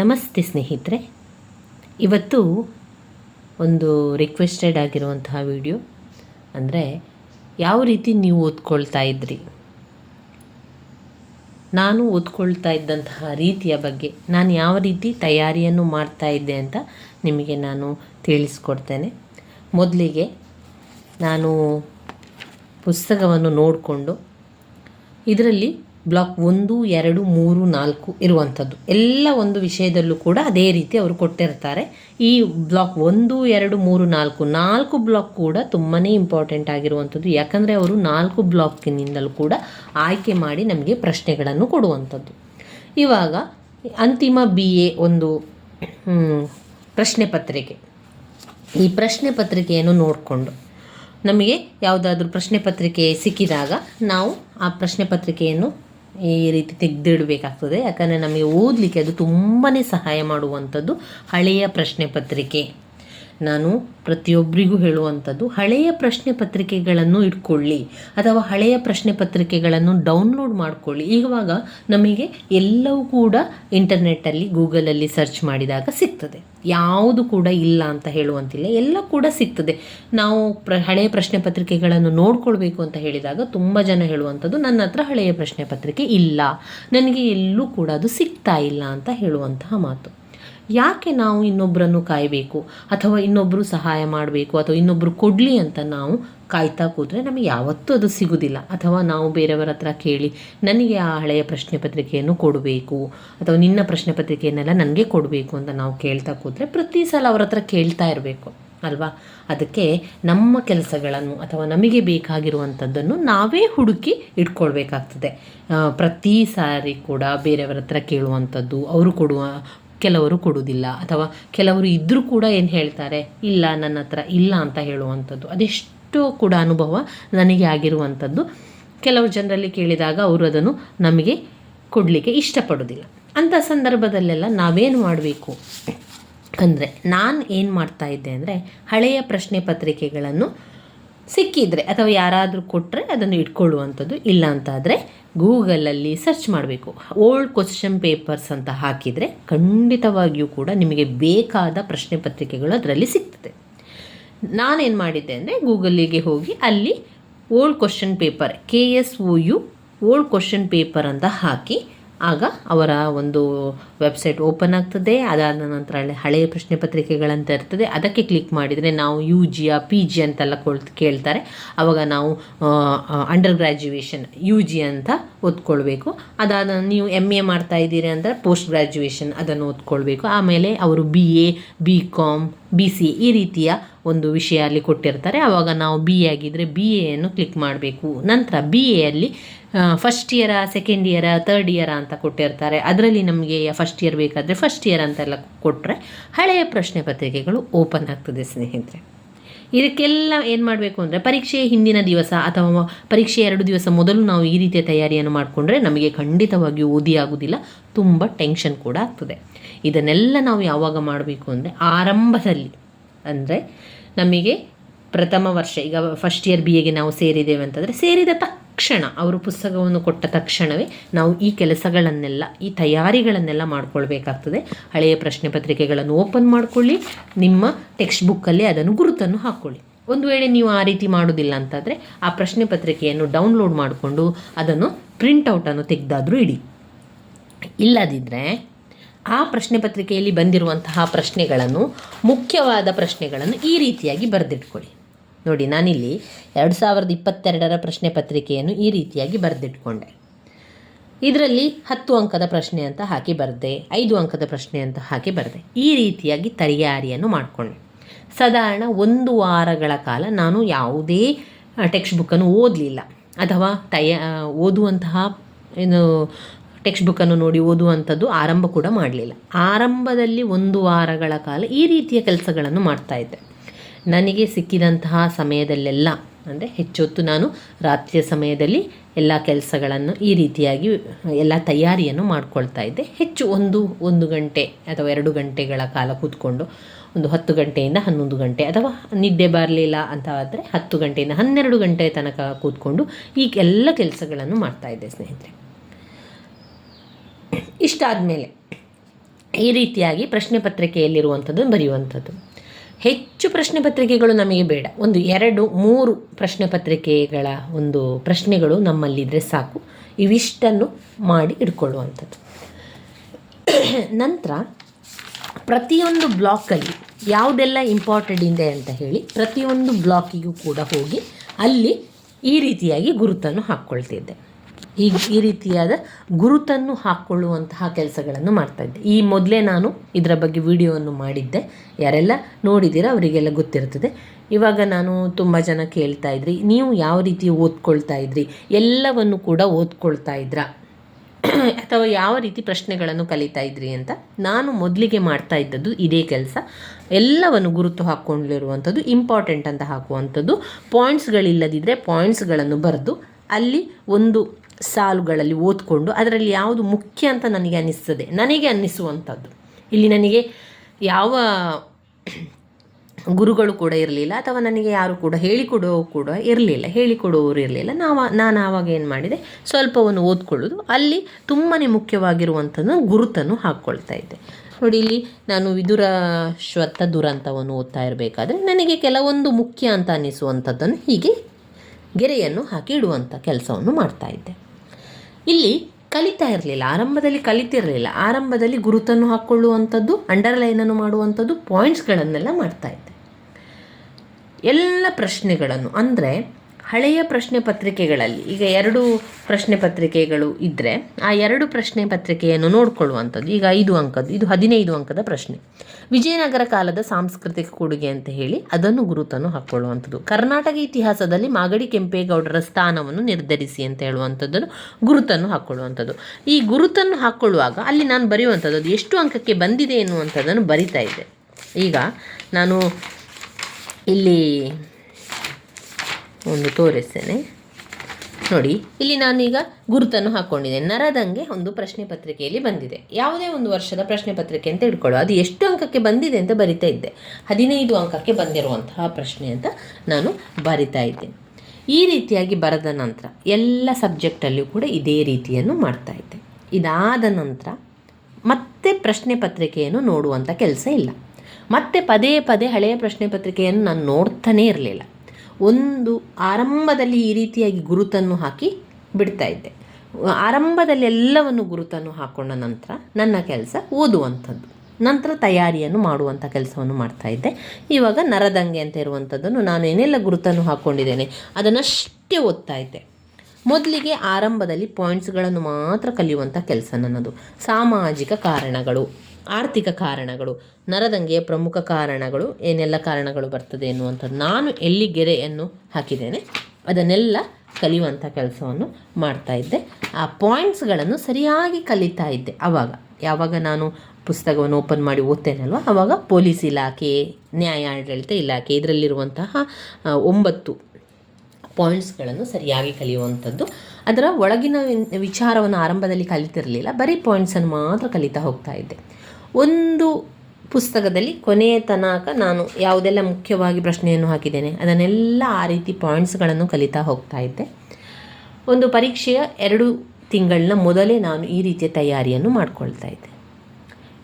ನಮಸ್ತೆ ಸ್ನೇಹಿತರೆ. ಇವತ್ತು ಒಂದು ರಿಕ್ವೆಸ್ಟೆಡ್ ಆಗಿರುವಂತಹ ವಿಡಿಯೋ ಅಂದರೆ ಯಾವ ರೀತಿ ನೀವು ಓದ್ಕೊಳ್ತಾ ಇದ್ರಿ? ನಾನು ಓದ್ಕೊಳ್ತಾ ಇದ್ದಂತಹ ರೀತಿಯ ಬಗ್ಗೆ, ನಾನು ಯಾವ ರೀತಿ ತಯಾರಿಯನ್ನು ಮಾಡ್ತಾ ಇದ್ದೆ ಅಂತ ನಿಮಗೆ ನಾನು ತಿಳಿಸ್ಕೊಡ್ತೇನೆ. ಮೊದಲಿಗೆ ನಾನು ಪುಸ್ತಕವನ್ನು ನೋಡಿಕೊಂಡು, ಇದರಲ್ಲಿ ಬ್ಲಾಕ್ ಒಂದು, ಎರಡು, ಮೂರು, ನಾಲ್ಕು ಇರುವಂಥದ್ದು. ಎಲ್ಲ ಒಂದು ವಿಷಯದಲ್ಲೂ ಕೂಡ ಅದೇ ರೀತಿ ಅವರು ಕೊಟ್ಟಿರ್ತಾರೆ. ಈ ಬ್ಲಾಕ್ ಒಂದು, ಎರಡು, ಮೂರು, ನಾಲ್ಕು ನಾಲ್ಕು ಬ್ಲಾಕ್ ಕೂಡ ತುಂಬಾ ಇಂಪಾರ್ಟೆಂಟ್ ಆಗಿರುವಂಥದ್ದು. ಯಾಕಂದರೆ ಅವರು ನಾಲ್ಕು ಬ್ಲಾಕಿನಿಂದಲೂ ಕೂಡ ಆಯ್ಕೆ ಮಾಡಿ ನಮಗೆ ಪ್ರಶ್ನೆಗಳನ್ನು ಕೊಡುವಂಥದ್ದು. ಇವಾಗ ಅಂತಿಮ ಬಿ ಎ ಒಂದು ಪ್ರಶ್ನೆ ಪತ್ರಿಕೆ. ಈ ಪ್ರಶ್ನೆ ಪತ್ರಿಕೆಯನ್ನು ನೋಡಿಕೊಂಡು ನಮಗೆ ಯಾವುದಾದ್ರೂ ಪ್ರಶ್ನೆ ಪತ್ರಿಕೆ ಸಿಕ್ಕಿದಾಗ ನಾವು ಆ ಪ್ರಶ್ನೆ ಪತ್ರಿಕೆಯನ್ನು ಈ ರೀತಿ ತೆಗೆದಿಡಬೇಕಾಗ್ತದೆ. ಯಾಕಂದರೆ ನಮಗೆ ಓದಲಿಕ್ಕೆ ಅದು ತುಂಬಾ ಸಹಾಯ ಮಾಡುವಂಥದ್ದು ಹಳೆಯ ಪ್ರಶ್ನೆ ಪತ್ರಿಕೆ. ನಾನು ಪ್ರತಿಯೊಬ್ಬರಿಗೂ ಹೇಳುವಂಥದ್ದು, ಹಳೆಯ ಪ್ರಶ್ನೆ ಪತ್ರಿಕೆಗಳನ್ನು ಇಟ್ಕೊಳ್ಳಿ ಅಥವಾ ಹಳೆಯ ಪ್ರಶ್ನೆ ಪತ್ರಿಕೆಗಳನ್ನು ಡೌನ್ಲೋಡ್ ಮಾಡಿಕೊಳ್ಳಿ. ಇವಾಗ ನಮಗೆ ಎಲ್ಲವೂ ಕೂಡ ಇಂಟರ್ನೆಟ್ಟಲ್ಲಿ ಗೂಗಲಲ್ಲಿ ಸರ್ಚ್ ಮಾಡಿದಾಗ ಸಿಗ್ತದೆ. ಯಾವುದು ಕೂಡ ಇಲ್ಲ ಅಂತ ಹೇಳುವಂತಿಲ್ಲ. ಎಲ್ಲ ಕೂಡ ಸಿಗ್ತದೆ. ನಾವು ಪ್ರ, ಹಳೆಯ ಪ್ರಶ್ನೆ ಪತ್ರಿಕೆಗಳನ್ನು ನೋಡ್ಕೊಳ್ಬೇಕು ಅಂತ ಹೇಳಿದಾಗ ತುಂಬ ಜನ ಹೇಳುವಂಥದ್ದು, ನನ್ನ ಹತ್ರ ಹಳೆಯ ಪ್ರಶ್ನೆ ಪತ್ರಿಕೆ ಇಲ್ಲ. ನನಗೆ ಎಲ್ಲೂ ಕೂಡ ಅದು ಸಿಗ್ತಾ ಇಲ್ಲ ಅಂತ ಹೇಳುವಂತಹ ಮಾತು. ಯಾಕೆ ನಾವು ಇನ್ನೊಬ್ಬರನ್ನು ಕಾಯಬೇಕು? ಅಥವಾ ಇನ್ನೊಬ್ಬರು ಸಹಾಯ ಮಾಡಬೇಕು, ಅಥವಾ ಇನ್ನೊಬ್ಬರು ಕೊಡಲಿ ಅಂತ ನಾವು ಕಾಯ್ತಾ ಕೂತ್ರೆ ನಮಗೆ ಯಾವತ್ತೂ ಅದು ಸಿಗೋದಿಲ್ಲ. ಅಥವಾ ನಾವು ಬೇರೆಯವರ ಹತ್ರ ಕೇಳಿ, ನನಗೆ ಆ ಹಳೆಯ ಪ್ರಶ್ನೆ ಪತ್ರಿಕೆಯನ್ನು ಕೊಡಬೇಕು, ಅಥವಾ ನಿನ್ನ ಪ್ರಶ್ನೆ ಪತ್ರಿಕೆಯನ್ನೆಲ್ಲ ನನಗೆ ಕೊಡಬೇಕು ಅಂತ ನಾವು ಕೇಳ್ತಾ ಕೂತ್ರೆ ಪ್ರತಿ ಸಲ ಅವ್ರ ಹತ್ರ ಕೇಳ್ತಾ ಇರಬೇಕು, ಅಲ್ವಾ? ಅದಕ್ಕೆ ನಮ್ಮ ಕೆಲಸಗಳನ್ನು ಅಥವಾ ನಮಗೆ ಬೇಕಾಗಿರುವಂಥದ್ದನ್ನು ನಾವೇ ಹುಡುಕಿ ಇಟ್ಕೊಳ್ಬೇಕಾಗ್ತದೆ. ಪ್ರತಿ ಸಾರಿ ಕೂಡ ಬೇರೆಯವರ ಹತ್ರ ಕೇಳುವಂಥದ್ದು, ಅವರು ಕೊಡುವ ಕೆಲವರು ಕೊಡುವುದಿಲ್ಲ ಅಥವಾ ಕೆಲವರು ಇದ್ದರೂ ಕೂಡ ಏನು ಹೇಳ್ತಾರೆ, ಇಲ್ಲ, ನನ್ನ ಹತ್ರ ಇಲ್ಲ ಅಂತ ಹೇಳುವಂಥದ್ದು. ಅದೆಷ್ಟು ಕೂಡ ಅನುಭವ ನನಗೆ ಆಗಿರುವಂಥದ್ದು. ಕೆಲವು ಜನರಲ್ಲಿ ಕೇಳಿದಾಗ ಅವರು ಅದನ್ನು ನಮಗೆ ಕೊಡಲಿಕ್ಕೆ ಇಷ್ಟಪಡೋದಿಲ್ಲ ಅಂಥ ಸಂದರ್ಭದಲ್ಲೆಲ್ಲ ನಾವೇನು ಮಾಡಬೇಕು ಅಂದರೆ ನಾನು ಏನು ಮಾಡ್ತಾ ಇದ್ದೆ ಅಂದರೆ ಹಳೆಯ ಪ್ರಶ್ನೆ ಪತ್ರಿಕೆಗಳನ್ನು ಸಿಕ್ಕಿದರೆ ಅಥವಾ ಯಾರಾದರೂ ಕೊಟ್ಟರೆ ಅದನ್ನು ಇಟ್ಕೊಳ್ಳುವಂಥದ್ದು ಇಲ್ಲ ಅಂತಾದರೆ ಗೂಗಲಲ್ಲಿ ಸರ್ಚ್ ಮಾಡಬೇಕು. ಓಲ್ಡ್ ಕ್ವಶನ್ ಪೇಪರ್ಸ್ ಅಂತ ಹಾಕಿದರೆ ಖಂಡಿತವಾಗಿಯೂ ಕೂಡ ನಿಮಗೆ ಬೇಕಾದ ಪ್ರಶ್ನೆ ಪತ್ರಿಕೆಗಳು ಅದರಲ್ಲಿ ಸಿಗ್ತದೆ. ನಾನೇನು ಮಾಡಿದ್ದೆ ಅಂದರೆ ಗೂಗಲಿಗೆ ಹೋಗಿ ಅಲ್ಲಿ old question paper, K S O U old question paper ಅಂತ ಹಾಕಿ ಆಗ ಅವರ ಒಂದು ವೆಬ್ಸೈಟ್ ಓಪನ್ ಆಗ್ತದೆ. ಅದಾದ ನಂತರ ಹಳೆಯ ಪ್ರಶ್ನೆ ಪತ್ರಿಕೆಗಳಂತ ಇರ್ತದೆ. ಅದಕ್ಕೆ ಕ್ಲಿಕ್ ಮಾಡಿದರೆ ನಾವು ಯು ಜಿಯ ಪಿ ಜಿ ಅಂತೆಲ್ಲ ಕೊಳ್ ಕೇಳ್ತಾರೆ. ಆವಾಗ ನಾವು ಅಂಡರ್ ಗ್ರ್ಯಾಜುಯೇಷನ್ ಯು ಜಿ ಅಂತ ಓದ್ಕೊಳ್ಬೇಕು. ಅದಾದ ನೀವು ಎಂ ಎ ಮಾಡ್ತಾ ಇದ್ದೀರಿ ಅಂದರೆ ಪೋಸ್ಟ್ ಗ್ರ್ಯಾಜುಯೇಷನ್ ಅದನ್ನು ಓದ್ಕೊಳ್ಬೇಕು. ಆಮೇಲೆ ಅವರು B A B com B C ಈ ರೀತಿಯ ಒಂದು ವಿಷಯ ಅಲ್ಲಿ ಕೊಟ್ಟಿರ್ತಾರೆ. ಆವಾಗ ನಾವು ಬಿ ಎ ಆಗಿದ್ದರೆ ಬಿ ಎಯನ್ನು ಕ್ಲಿಕ್ ಮಾಡಬೇಕು. ನಂತರ ಬಿ ಎಯಲ್ಲಿ ಫಸ್ಟ್ ಇಯರ ಸೆಕೆಂಡ್ ಇಯರ ತರ್ಡ್ ಇಯರ ಅಂತ ಕೊಟ್ಟಿರ್ತಾರೆ. ಅದರಲ್ಲಿ ನಮಗೆ ಫಸ್ಟ್ ಇಯರ್ ಬೇಕಾದರೆ ಫಸ್ಟ್ ಇಯರ್ ಅಂತೆಲ್ಲ ಕೊಟ್ಟರೆ ಹಳೆಯ ಪ್ರಶ್ನೆ ಪತ್ರಿಕೆಗಳು ಓಪನ್ ಆಗ್ತದೆ ಸ್ನೇಹಿತರೆ. ಇದಕ್ಕೆಲ್ಲ ಏನು ಮಾಡಬೇಕು ಅಂದರೆ ಪರೀಕ್ಷೆಯ ಹಿಂದಿನ ದಿವಸ ಅಥವಾ ಪರೀಕ್ಷೆ ಎರಡು ದಿವಸ ಮೊದಲು ನಾವು ಈ ರೀತಿಯ ತಯಾರಿಯನ್ನು ಮಾಡಿಕೊಂಡ್ರೆ ನಮಗೆ ಖಂಡಿತವಾಗಿಯೂ ಓದಿ ಆಗೋದಿಲ್ಲ. ತುಂಬ ಟೆನ್ಷನ್ ಕೂಡ ಆಗ್ತದೆ. ಇದನ್ನೆಲ್ಲ ನಾವು ಯಾವಾಗ ಮಾಡಬೇಕು ಅಂದರೆ ಆರಂಭದಲ್ಲಿ ಅಂದರೆ ನಮಗೆ ಪ್ರಥಮ ವರ್ಷ, ಈಗ ಫಸ್ಟ್ ಇಯರ್ ಬಿ ಎಗೆ ನಾವು ಸೇರಿದ್ದೇವೆ ಅಂತಂದರೆ ಸೇರಿದ ತಕ್ಷಣ, ಅವರು ಪುಸ್ತಕವನ್ನು ಕೊಟ್ಟ ತಕ್ಷಣವೇ ನಾವು ಈ ಕೆಲಸಗಳನ್ನೆಲ್ಲ, ಈ ತಯಾರಿಗಳನ್ನೆಲ್ಲ ಮಾಡ್ಕೊಳ್ಬೇಕಾಗ್ತದೆ. ಹಳೆಯ ಪ್ರಶ್ನೆ ಪತ್ರಿಕೆಗಳನ್ನು ಓಪನ್ ಮಾಡಿಕೊಳ್ಳಿ, ನಿಮ್ಮ ಟೆಕ್ಸ್ಟ್ ಬುಕ್ಕಲ್ಲಿ ಅದನ್ನು ಗುರುತನ್ನು ಹಾಕ್ಕೊಳ್ಳಿ ಒಂದು ವೇಳೆ ನೀವು ಆ ರೀತಿ ಮಾಡೋದಿಲ್ಲ ಅಂತಾದರೆ ಆ ಪ್ರಶ್ನೆ ಪತ್ರಿಕೆಯನ್ನು ಡೌನ್ಲೋಡ್ ಮಾಡಿಕೊಂಡು ಅದನ್ನು ಪ್ರಿಂಟೌಟನ್ನು ತೆಗೆದಾದರೂ ಇಡಿ. ಇಲ್ಲದಿದ್ದರೆ ಆ ಪ್ರಶ್ನೆ ಪತ್ರಿಕೆಯಲ್ಲಿ ಬಂದಿರುವಂತಹ ಪ್ರಶ್ನೆಗಳನ್ನು, ಮುಖ್ಯವಾದ ಪ್ರಶ್ನೆಗಳನ್ನು ಈ ರೀತಿಯಾಗಿ ಬರೆದಿಟ್ಕೊಳ್ಳಿ. ನೋಡಿ, ನಾನಿಲ್ಲಿ ಎರಡು ಸಾವಿರದ ಇಪ್ಪತ್ತೆರಡರ ಪ್ರಶ್ನೆ ಪತ್ರಿಕೆಯನ್ನು ಈ ರೀತಿಯಾಗಿ ಬರೆದಿಟ್ಕೊಂಡೆ. ಇದರಲ್ಲಿ ಹತ್ತು ಅಂಕದ ಪ್ರಶ್ನೆ ಅಂತ ಹಾಕಿ ಬರೆದೆ, ಐದು ಅಂಕದ ಪ್ರಶ್ನೆ ಅಂತ ಹಾಕಿ ಬರೆದೆ. ಈ ರೀತಿಯಾಗಿ ತಯಾರಿಯನ್ನು ಮಾಡಿಕೊಂಡೆ. ಸಾಧಾರಣ ಒಂದು ವಾರಗಳ ಕಾಲ ನಾನು ಯಾವುದೇ ಟೆಕ್ಸ್ಟ್ ಬುಕ್ಕನ್ನು ಓದಲಿಲ್ಲ. ಅಥವಾ ತಯ ಓದುವಂತಹ, ಏನು ಟೆಕ್ಸ್ಟ್ ಬುಕ್ಕನ್ನು ನೋಡಿ ಓದುವಂಥದ್ದು ಆರಂಭ ಕೂಡ ಮಾಡಲಿಲ್ಲ. ಆರಂಭದಲ್ಲಿ ಒಂದು ವಾರಗಳ ಕಾಲ ಈ ರೀತಿಯ ಕೆಲಸಗಳನ್ನು ಮಾಡ್ತಾ ಇದ್ದೆ. ನನಗೆ ಸಿಕ್ಕಿದಂತಹ ಸಮಯದಲ್ಲೆಲ್ಲ, ಅಂದರೆ ಹೆಚ್ಚೊತ್ತು ನಾನು ರಾತ್ರಿಯ ಸಮಯದಲ್ಲಿ ಎಲ್ಲ ಕೆಲಸಗಳನ್ನು ಈ ರೀತಿಯಾಗಿ, ಎಲ್ಲ ತಯಾರಿಯನ್ನು ಮಾಡ್ಕೊಳ್ತಾ ಇದ್ದೆ. ಹೆಚ್ಚು ಒಂದು ಒಂದು ಗಂಟೆ ಅಥವಾ ಎರಡು ಗಂಟೆಗಳ ಕಾಲ ಕೂತ್ಕೊಂಡು, ಒಂದು ಹತ್ತು ಗಂಟೆಯಿಂದ ಹನ್ನೊಂದು ಗಂಟೆ ಅಥವಾ ನಿದ್ದೆ ಬರಲಿಲ್ಲ ಅಂತ ಆದರೆ ಹತ್ತು ಗಂಟೆಯಿಂದ ಹನ್ನೆರಡು ಗಂಟೆ ತನಕ ಕೂತ್ಕೊಂಡು ಈ ಎಲ್ಲ ಕೆಲಸಗಳನ್ನು ಮಾಡ್ತಾಯಿದ್ದೆ ಸ್ನೇಹಿತರೆ. ಇಷ್ಟಾದ ಮೇಲೆ ಈ ರೀತಿಯಾಗಿ ಪ್ರಶ್ನೆ ಪತ್ರಿಕೆಯಲ್ಲಿರುವಂಥದ್ದು ಬರೆಯುವಂಥದ್ದು. ಹೆಚ್ಚು ಪ್ರಶ್ನೆ ಪತ್ರಿಕೆಗಳು ನಮಗೆ ಬೇಡ. ಒಂದು ಎರಡು, ಮೂರು ಪ್ರಶ್ನೆ ಪತ್ರಿಕೆಗಳ ಒಂದು ಪ್ರಶ್ನೆಗಳು ನಮ್ಮಲ್ಲಿದ್ದರೆ ಸಾಕು. ಇವಿಷ್ಟನ್ನು ಮಾಡಿ ಇಟ್ಕೊಳ್ಳುವಂಥದ್ದು ನಂತರ ಪ್ರತಿಯೊಂದು ಬ್ಲಾಕಲ್ಲಿ ಯಾವುದೆಲ್ಲ ಇಂಪಾರ್ಟೆಂಟ್ ಇದೆ ಅಂತ ಹೇಳಿ ಪ್ರತಿಯೊಂದು ಬ್ಲಾಕಿಗೂ ಕೂಡ ಹೋಗಿ ಅಲ್ಲಿ ಈ ರೀತಿಯಾಗಿ ಗುರುತನ್ನು ಹಾಕ್ಕೊಳ್ತಿದ್ದೆ. ಈ ಈ ರೀತಿಯಾದ ಗುರುತನ್ನು ಹಾಕ್ಕೊಳ್ಳುವಂತಹ ಕೆಲಸಗಳನ್ನು ಮಾಡ್ತಾಯಿದ್ದೆ ಈ ಮೊದಲೇ ನಾನು ಇದರ ಬಗ್ಗೆ ವಿಡಿಯೋವನ್ನು ಮಾಡಿದ್ದೆ. ಯಾರೆಲ್ಲ ನೋಡಿದ್ದೀರ ಅವರಿಗೆಲ್ಲ ಗೊತ್ತಿರ್ತದೆ ಇವಾಗ ನಾನು ತುಂಬ ಜನ ಕೇಳ್ತಾ ಇದ್ರಿ, ನೀವು ಯಾವ ರೀತಿ ಓದ್ಕೊಳ್ತಾ ಇದ್ರಿ, ಎಲ್ಲವನ್ನು ಕೂಡ ಓದ್ಕೊಳ್ತಾ ಇದ್ರಾ? ಅಥವಾ ಯಾವ ರೀತಿ ಪ್ರಶ್ನೆಗಳನ್ನು ಕಲಿತಾ ಇದ್ರಿ ಅಂತ ನಾನು ಮೊದಲಿಗೆ ಮಾಡ್ತಾ ಇದ್ದದ್ದು ಇದೇ ಕೆಲಸ. ಎಲ್ಲವನ್ನು ಗುರುತು ಹಾಕ್ಕೊಂಡಿರುವಂಥದ್ದು ಇಂಪಾರ್ಟೆಂಟ್ ಅಂತ ಹಾಕುವಂಥದ್ದು ಪಾಯಿಂಟ್ಸ್ಗಳಿಲ್ಲದಿದ್ದರೆ ಪಾಯಿಂಟ್ಸ್ಗಳನ್ನು ಬರೆದು ಅಲ್ಲಿ ಒಂದು ಸಾಲುಗಳಲ್ಲಿ ಓದ್ಕೊಂಡು ಅದರಲ್ಲಿ ಯಾವುದು ಮುಖ್ಯ ಅಂತ ನನಗೆ ಅನ್ನಿಸ್ತದೆ ನನಗೆ ಅನ್ನಿಸುವಂಥದ್ದು. ಇಲ್ಲಿ ನನಗೆ ಯಾವ ಗುರುಗಳು ಕೂಡ ಇರಲಿಲ್ಲ ಅಥವಾ ನನಗೆ ಯಾರು ಕೂಡ ಹೇಳಿಕೊಡೋ ಕೂಡ ಇರಲಿಲ್ಲ. ಹೇಳಿಕೊಡೋರು ಇರಲಿಲ್ಲ. ನಾವು, ನಾನು ಆವಾಗ ಏನು ಮಾಡಿದೆ? ಸ್ವಲ್ಪವನ್ನು ಓದ್ಕೊಳ್ಳೋದು. ಅಲ್ಲಿ ತುಂಬಾ ಮುಖ್ಯವಾಗಿರುವಂಥದ್ದು ಗುರುತನ್ನು ಹಾಕ್ಕೊಳ್ತಾ ಇದ್ದೆ. ನೋಡಿ, ಇಲ್ಲಿ ನಾನು ವಿದುರ ಶ್ವತ್ತ ದುರಂತವನ್ನು ಓದ್ತಾ ಇರಬೇಕಾದ್ರೆ ನನಗೆ ಕೆಲವೊಂದು ಮುಖ್ಯ ಅಂತ ಅನ್ನಿಸುವಂಥದ್ದನ್ನು ಹೀಗೆ ಗೆರೆಯನ್ನು ಹಾಕಿ ಇಡುವಂಥ ಕೆಲಸವನ್ನು ಮಾಡ್ತಾ ಇದ್ದೆ. ಇಲ್ಲಿ ಕಲಿತಾ ಇರಲಿಲ್ಲ, ಆರಂಭದಲ್ಲಿ ಕಲಿತಿರಲಿಲ್ಲ, ಆರಂಭದಲ್ಲಿ ಗುರುತನ್ನು ಹಾಕ್ಕೊಳ್ಳುವಂಥದ್ದು ಅಂಡರ್ಲೈನನ್ನು ಮಾಡುವಂಥದ್ದು ಪಾಯಿಂಟ್ಸ್ಗಳನ್ನೆಲ್ಲ ಮಾಡ್ತಾ ಇದ್ದೆ. ಎಲ್ಲ ಪ್ರಶ್ನೆಗಳನ್ನು, ಅಂದರೆ ಹಳೆಯ ಪ್ರಶ್ನೆ ಪತ್ರಿಕೆಗಳಲ್ಲಿ, ಈಗ ಎರಡು ಪ್ರಶ್ನೆ ಪತ್ರಿಕೆಗಳು ಇದ್ದರೆ ಆ ಎರಡು ಪ್ರಶ್ನೆ ಪತ್ರಿಕೆಯನ್ನು ನೋಡಿಕೊಳ್ಳುವಂಥದ್ದು. ಈಗ ಐದು ಅಂಕದ್ದು, ಇದು ಹದಿನೈದು ಅಂಕದ ಪ್ರಶ್ನೆ. ವಿಜಯನಗರ ಕಾಲದ ಸಾಂಸ್ಕೃತಿಕ ಕೊಡುಗೆ ಅಂತ ಹೇಳಿ ಅದನ್ನು ಗುರುತನ್ನು ಹಾಕ್ಕೊಳ್ಳುವಂಥದ್ದು ಕರ್ನಾಟಕ ಇತಿಹಾಸದಲ್ಲಿ ಮಾಗಡಿ ಕೆಂಪೇಗೌಡರ ಸ್ಥಾನವನ್ನು ನಿರ್ಧರಿಸಿ ಅಂತ ಹೇಳುವಂಥದ್ದನ್ನು ಗುರುತನ್ನು ಹಾಕ್ಕೊಳ್ಳುವಂಥದ್ದು ಈ ಗುರುತನ್ನು ಹಾಕ್ಕೊಳ್ಳುವಾಗ ಅಲ್ಲಿ ನಾನು ಬರೆಯುವಂಥದ್ದು ಅದು ಎಷ್ಟು ಅಂಕಕ್ಕೆ ಬಂದಿದೆ ಎನ್ನುವಂಥದ್ದನ್ನು ಬರಿತಾ ಇದ್ದೆ. ಈಗ ನಾನು ಇಲ್ಲಿ ಒಂದು ತೋರಿಸ್ತೇನೆ. ನೋಡಿ, ಇಲ್ಲಿ ನಾನೀಗ ಗುರುತನ್ನು ಹಾಕ್ಕೊಂಡಿದ್ದೇನೆ ನರದಂಗೆ ಒಂದು ಪ್ರಶ್ನೆ ಪತ್ರಿಕೆಯಲ್ಲಿ ಬಂದಿದೆ. ಯಾವುದೇ ಒಂದು ವರ್ಷದ ಪ್ರಶ್ನೆ ಪತ್ರಿಕೆ ಅಂತ ಇಟ್ಕೊಳ್ಳೋ ಅದು ಎಷ್ಟು ಅಂಕಕ್ಕೆ ಬಂದಿದೆ ಅಂತ ಬರಿತಾ ಇದ್ದೆ. ಹದಿನೈದು ಅಂಕಕ್ಕೆ ಬಂದಿರುವಂತಹ ಪ್ರಶ್ನೆ ಅಂತ ನಾನು ಬರಿತಾ ಇದ್ದೇನೆ. ಈ ರೀತಿಯಾಗಿ ಬರೆದ ನಂತರ ಎಲ್ಲ ಸಬ್ಜೆಕ್ಟಲ್ಲೂ ಕೂಡ ಇದೇ ರೀತಿಯನ್ನು ಮಾಡ್ತಾ ಇದ್ದೆ. ಇದಾದ ನಂತರ ಮತ್ತೆ ಪ್ರಶ್ನೆ ಪತ್ರಿಕೆಯನ್ನು ನೋಡುವಂಥ ಕೆಲಸ ಇಲ್ಲ. ಮತ್ತೆ ಪದೇ ಪದೇ ಹಳೆಯ ಪ್ರಶ್ನೆ ಪತ್ರಿಕೆಯನ್ನು ನಾನು ನೋಡ್ತಾನೇ ಇರಲಿಲ್ಲ. ಒಂದು ಆರಂಭದಲ್ಲಿ ಈ ರೀತಿಯಾಗಿ ಗುರುತನ್ನು ಹಾಕಿ ಬಿಡ್ತಾ ಇದ್ದೆ. ಆರಂಭದಲ್ಲಿ ಎಲ್ಲವನ್ನು ಗುರುತನ್ನು ಹಾಕೊಂಡ ನಂತರ ನನ್ನ ಕೆಲಸ ಓದುವಂಥದ್ದು. ನಂತರ ತಯಾರಿಯನ್ನು ಮಾಡುವಂಥ ಕೆಲಸವನ್ನು ಮಾಡ್ತಾ ಇದ್ದೆ. ಇವಾಗ ನರದಂಗೆ ಅಂತ ಇರುವಂಥದ್ದನ್ನು ನಾನು ಏನೆಲ್ಲ ಗುರುತನ್ನು ಹಾಕ್ಕೊಂಡಿದ್ದೇನೆ ಅದನ್ನಷ್ಟೇ ಓದ್ತಾ ಇದ್ದೆ. ಮೊದಲಿಗೆ ಆರಂಭದಲ್ಲಿ ಪಾಯಿಂಟ್ಸ್ಗಳನ್ನು ಮಾತ್ರ ಕಲಿಯುವಂಥ ಕೆಲಸ ನನ್ನದು. ಸಾಮಾಜಿಕ ಕಾರಣಗಳು. ಆರ್ಥಿಕ ಕಾರಣಗಳು, ನರದಂಗೆಯ ಪ್ರಮುಖ ಕಾರಣಗಳು, ಏನೆಲ್ಲ ಕಾರಣಗಳು ಬರ್ತದೆ ಎನ್ನುವಂಥದ್ದು ನಾನು ಎಲ್ಲಿ ಗೆರೆಯನ್ನು ಹಾಕಿದ್ದೇನೆ, ಅದನ್ನೆಲ್ಲ ಕಲಿಯುವಂಥ ಕೆಲಸವನ್ನು ಮಾಡ್ತಾ ಇದ್ದೆ. ಆ ಪಾಯಿಂಟ್ಸ್ಗಳನ್ನು ಸರಿಯಾಗಿ ಕಲಿತಾ ಇದ್ದೆ. ಆವಾಗ ಯಾವಾಗ ನಾನು ಪುಸ್ತಕವನ್ನು ಓಪನ್ ಮಾಡಿ ಓದ್ತೇನಲ್ವ? ಆವಾಗ ಪೊಲೀಸ್ ಇಲಾಖೆ, ನ್ಯಾಯಾಡಳಿತ ಇಲಾಖೆ ಇದರಲ್ಲಿರುವಂತಹ ಒಂಬತ್ತು ಪಾಯಿಂಟ್ಸ್ಗಳನ್ನು ಸರಿಯಾಗಿ ಕಲಿಯುವಂಥದ್ದು. ಅದರ ಒಳಗಿನ ವಿಚಾರವನ್ನು ಆರಂಭದಲ್ಲಿ ಕಲಿತಿರಲಿಲ್ಲ. ಬರೀ ಪಾಯಿಂಟ್ಸನ್ನು ಮಾತ್ರ ಕಲಿತಾ ಹೋಗ್ತಾ ಇದ್ದೆ. ಒಂದು ಪುಸ್ತಕದಲ್ಲಿ ಕೊನೆಯ ತನಕ ನಾನು ಯಾವುದೆಲ್ಲ ಮುಖ್ಯವಾಗಿ ಪ್ರಶ್ನೆಯನ್ನು ಹಾಕಿದ್ದೇನೆ, ಅದನ್ನೆಲ್ಲ ಆ ರೀತಿ ಪಾಯಿಂಟ್ಸ್ಗಳನ್ನು ಕಲಿತಾ ಹೋಗ್ತಾ ಇದ್ದೆ. ಒಂದು ಪರೀಕ್ಷೆಯ ಎರಡು ತಿಂಗಳನ್ನ ಮೊದಲೇ ನಾನು ಈ ರೀತಿಯ ತಯಾರಿಯನ್ನು ಮಾಡ್ಕೊಳ್ತಾ ಇದ್ದೆ.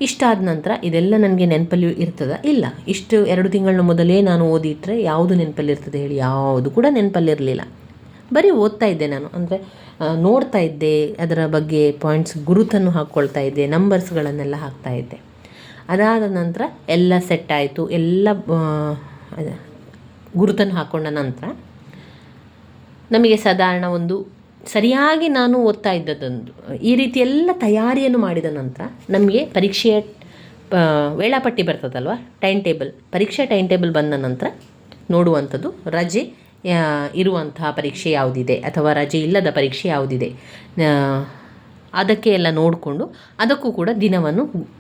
ಇಷ್ಟಾದ ನಂತರ ಇದೆಲ್ಲ ನನಗೆ ನೆನಪಲ್ಲಿ ಇರ್ತದ? ಇಲ್ಲ. ಇಷ್ಟು ಎರಡು ತಿಂಗಳ ಮೊದಲೇ ನಾನು ಓದಿಟ್ಟರೆ ಯಾವುದು ನೆನಪಲ್ಲಿರ್ತದೆ ಹೇಳಿ? ಯಾವುದು ಕೂಡ ನೆನಪಲ್ಲಿರಲಿಲ್ಲ ಬರೀ ಓದ್ತಾ ಇದ್ದೆ ನಾನು. ಅಂದರೆ ನೋಡ್ತಾ ಇದ್ದೆ, ಅದರ ಬಗ್ಗೆ ಪಾಯಿಂಟ್ಸ್ ಗುರುತನ್ನು ಹಾಕ್ಕೊಳ್ತಾ ಇದ್ದೆ ನಂಬರ್ಸ್ಗಳನ್ನೆಲ್ಲ ಹಾಕ್ತಾ ಇದ್ದೆ. ಅದಾದ ನಂತರ ಎಲ್ಲ ಸೆಟ್ ಆಯಿತು, ಎಲ್ಲ ಗುರುತನ್ನು ಹಾಕ್ಕೊಂಡ ನಂತರ ನಮಗೆ ಸಾಧಾರಣ ಒಂದು ಸರಿಯಾಗಿ ನಾನು ಓದ್ತಾ ಇದ್ದದ್ದೊಂದು, ಈ ರೀತಿ ಎಲ್ಲ ತಯಾರಿಯನ್ನು ಮಾಡಿದ ನಂತರ ನಮಗೆ ಪರೀಕ್ಷೆಯ ವೇಳಾಪಟ್ಟಿ ಬರ್ತದಲ್ವ ಟೈಮ್ ಟೇಬಲ್ ಪರೀಕ್ಷೆ ಟೈಮ್ ಟೇಬಲ್ ಬಂದ ನಂತರ ನೋಡುವಂಥದ್ದು ರಜೆ ಇರುವಂತಹ ಪರೀಕ್ಷೆ ಯಾವುದಿದೆ ಅಥವಾ ರಜೆ ಇಲ್ಲದ ಪರೀಕ್ಷೆ ಯಾವುದಿದೆ? ಅದಕ್ಕೆ ಎಲ್ಲ ನೋಡಿಕೊಂಡು ಅದಕ್ಕೂ ಕೂಡ ದಿನವನ್ನು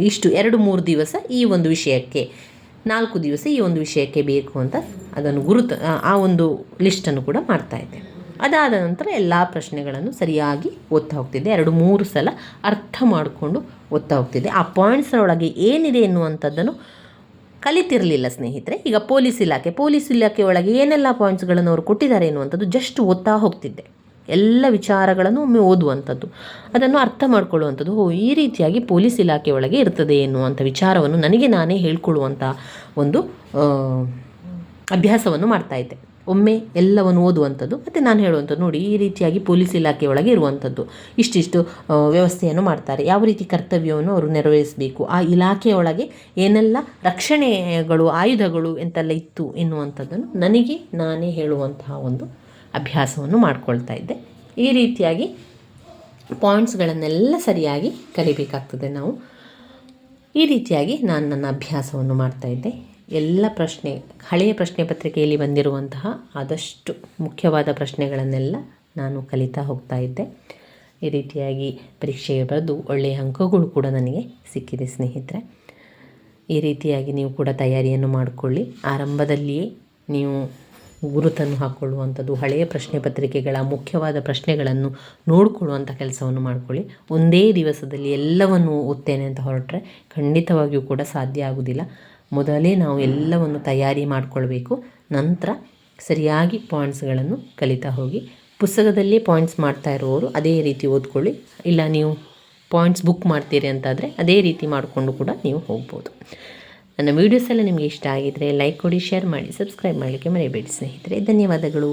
ಇಷ್ಟು ಎರಡು ಮೂರು ದಿವಸ ಈ ಒಂದು ವಿಷಯಕ್ಕೆ, ನಾಲ್ಕು ದಿವಸ ಈ ಒಂದು ವಿಷಯಕ್ಕೆ ಬೇಕು ಅಂತ ಅದನ್ನು ಗುರುತು, ಆ- ಆ ಒಂದು ಲಿಸ್ಟನ್ನು ಕೂಡ ಮಾಡ್ತಾ ಇದ್ದೆ. ಅದಾದ ನಂತರ ಎಲ್ಲ ಪ್ರಶ್ನೆಗಳನ್ನು ಸರಿಯಾಗಿ ಓದ್ತಾ ಹೋಗ್ತಿದ್ದೆ. ಎರಡು ಮೂರು ಸಲ ಅರ್ಥ ಮಾಡಿಕೊಂಡು ಓದ್ತಾ ಹೋಗ್ತಿದ್ದೆ. ಆ ಪಾಯಿಂಟ್ಸ್ನೊಳಗೆ ಏನಿದೆ ಎನ್ನುವಂಥದ್ದನ್ನು ಕಲಿತಿರಲಿಲ್ಲ ಸ್ನೇಹಿತರೆ. ಈಗ ಪೊಲೀಸ್ ಇಲಾಖೆ ಪೊಲೀಸ್ ಇಲಾಖೆ ಒಳಗೆ ಏನೆಲ್ಲ ಪಾಯಿಂಟ್ಸ್ಗಳನ್ನು ಅವರು ಕೊಟ್ಟಿದ್ದಾರೆ ಎನ್ನುವಂಥದ್ದು ಜಸ್ಟ್ ಓದ್ತಾ ಹೋಗ್ತಿದ್ದೆ. ಎಲ್ಲ ವಿಚಾರಗಳನ್ನು ಒಮ್ಮೆ ಓದುವಂಥದ್ದು. ಅದನ್ನು ಅರ್ಥ ಮಾಡ್ಕೊಳ್ಳುವಂಥದ್ದು. ಓ, ಈ ರೀತಿಯಾಗಿ ಪೊಲೀಸ್ ಇಲಾಖೆ ಒಳಗೆ ಇರ್ತದೆ ಎನ್ನುವಂಥ ವಿಚಾರವನ್ನು ನನಗೆ ನಾನೇ ಹೇಳ್ಕೊಳ್ಳುವಂಥ ಒಂದು ಅಭ್ಯಾಸವನ್ನು ಮಾಡ್ತಾ ಇದ್ದೆ. ಒಮ್ಮೆ ಎಲ್ಲವನ್ನು ಓದುವಂಥದ್ದು, ಮತ್ತು ನಾನು ಹೇಳುವಂಥದ್ದು ನೋಡಿ, ಈ ರೀತಿಯಾಗಿ ಪೊಲೀಸ್ ಇಲಾಖೆಯೊಳಗೆ ಇರುವಂಥದ್ದು. ಇಷ್ಟಿಷ್ಟು ವ್ಯವಸ್ಥೆಯನ್ನು ಮಾಡ್ತಾರೆ. ಯಾವ ರೀತಿ ಕರ್ತವ್ಯವನ್ನು ಅವರು ನೆರವೇರಿಸಬೇಕು? ಆ ಇಲಾಖೆಯೊಳಗೆ ಏನೆಲ್ಲ ರಕ್ಷಣೆಗಳು, ಆಯುಧಗಳು ಎಂತೆಲ್ಲ ಇತ್ತು ಎನ್ನುವಂಥದ್ದನ್ನು ನನಗೆ ನಾನೇ ಹೇಳುವಂತಹ ಒಂದು ಅಭ್ಯಾಸವನ್ನು ಮಾಡ್ಕೊಳ್ತಾ ಇದ್ದೆ. ಈ ರೀತಿಯಾಗಿ ಪಾಯಿಂಟ್ಸ್ಗಳನ್ನೆಲ್ಲ ಸರಿಯಾಗಿ ಕಲಿಬೇಕಾಗ್ತದೆ ನಾವು. ಈ ರೀತಿಯಾಗಿ ನಾನು ನನ್ನ ಅಭ್ಯಾಸವನ್ನು ಮಾಡ್ತಾ ಇದ್ದೆ. ಎಲ್ಲ ಪ್ರಶ್ನೆ, ಹಳೆಯ ಪ್ರಶ್ನೆ ಪತ್ರಿಕೆಯಲ್ಲಿ ಬಂದಿರುವಂತಹ ಆದಷ್ಟು ಮುಖ್ಯವಾದ ಪ್ರಶ್ನೆಗಳನ್ನೆಲ್ಲ ನಾನು ಕಲಿತಾ ಹೋಗ್ತಾ ಇದ್ದೆ. ಈ ರೀತಿಯಾಗಿ ಪರೀಕ್ಷೆಗೆ ಬರೆದು ಒಳ್ಳೆಯ ಅಂಕಗಳು ಕೂಡ ನನಗೆ ಸಿಕ್ಕಿದೆ ಸ್ನೇಹಿತರೆ. ಈ ರೀತಿಯಾಗಿ ನೀವು ಕೂಡ ತಯಾರಿಯನ್ನು ಮಾಡಿಕೊಳ್ಳಿ. ಆರಂಭದಲ್ಲಿಯೇ ನೀವು ಗುರುತನ್ನು ಹಾಕ್ಕೊಳ್ಳುವಂಥದ್ದು ಹಳೆಯ ಪ್ರಶ್ನೆ ಪತ್ರಿಕೆಗಳ ಮುಖ್ಯವಾದ ಪ್ರಶ್ನೆಗಳನ್ನು ನೋಡಿಕೊಳ್ಳುವಂಥ ಕೆಲಸವನ್ನು ಮಾಡಿಕೊಳ್ಳಿ. ಒಂದೇ ದಿವಸದಲ್ಲಿ ಎಲ್ಲವನ್ನು ಓದ್ತೇನೆ ಅಂತ ಹೊರಟ್ರೆ ಖಂಡಿತವಾಗಿಯೂ ಕೂಡ ಸಾಧ್ಯ ಆಗುವುದಿಲ್ಲ. ಮೊದಲೇ ನಾವು ಎಲ್ಲವನ್ನು ತಯಾರಿ ಮಾಡಿಕೊಳ್ಬೇಕು. ನಂತರ ಸರಿಯಾಗಿ ಪಾಯಿಂಟ್ಸ್ಗಳನ್ನು ಕಲಿತಾ ಹೋಗಿ. ಪುಸ್ತಕದಲ್ಲೇ ಪಾಯಿಂಟ್ಸ್ ಮಾಡ್ತಾ ಇರುವವರು ಅದೇ ರೀತಿ ಓದ್ಕೊಳ್ಳಿ. ಇಲ್ಲ ನೀವು ಪಾಯಿಂಟ್ಸ್ ಬುಕ್ ಮಾಡ್ತೀರಿ ಅಂತಾದರೆ ಅದೇ ರೀತಿ ಮಾಡಿಕೊಂಡು ಕೂಡ ನೀವು ಹೋಗ್ಬೋದು. ನನ್ನ ವೀಡಿಯೋಸ್ ಎಲ್ಲ ನಿಮಗೆ ಇಷ್ಟ ಆಗಿದ್ದರೆ ಲೈಕ್ ಕೊಡಿ, ಶೇರ್ ಮಾಡಿ, ಸಬ್ಸ್ಕ್ರೈಬ್ ಮಾಡಲಿಕ್ಕೆ ಮರೆಯಬೇಡಿ ಸ್ನೇಹಿತರೆ. ಧನ್ಯವಾದಗಳು.